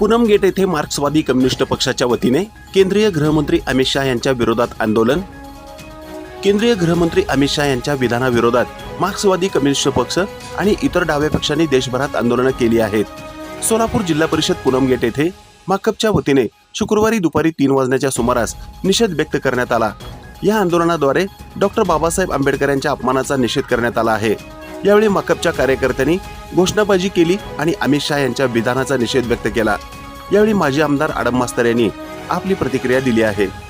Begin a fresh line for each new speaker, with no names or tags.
Poonam gate येथे मार्क्सवादी communist पक्षाच्या वतीने केंद्रीय गृहमंत्री अमित शहा यांच्या विरोधात आंदोलन. केंद्रीय गृहमंत्री अमित शहा यांच्या विधानाविरोधात मार्क्सवादी कम्युनिस्ट पक्ष आणि इतर डाव्या पक्षांनी देशभरात आंदोलनं केली आहेत. सोलापूर जिल्हा परिषद पुनम गेट येथे माकपच्या वतीने शुक्रवारी दुपारी तीन वाजण्याच्या सुमारास निषेध व्यक्त करण्यात आला. या आंदोलनाद्वारे डॉक्टर बाबासाहेब आंबेडकर यांच्या अपमानाचा निषेध करण्यात आला आहे. यावेळी माकपच्या कार्यकर्त्यांनी घोषणाबाजी केली आणि अमित शहा यांच्या विधानाचा निषेध व्यक्त केला. यावेळी माजी आमदार आडम मास्तर यांनी आपली प्रतिक्रिया दिली आहे.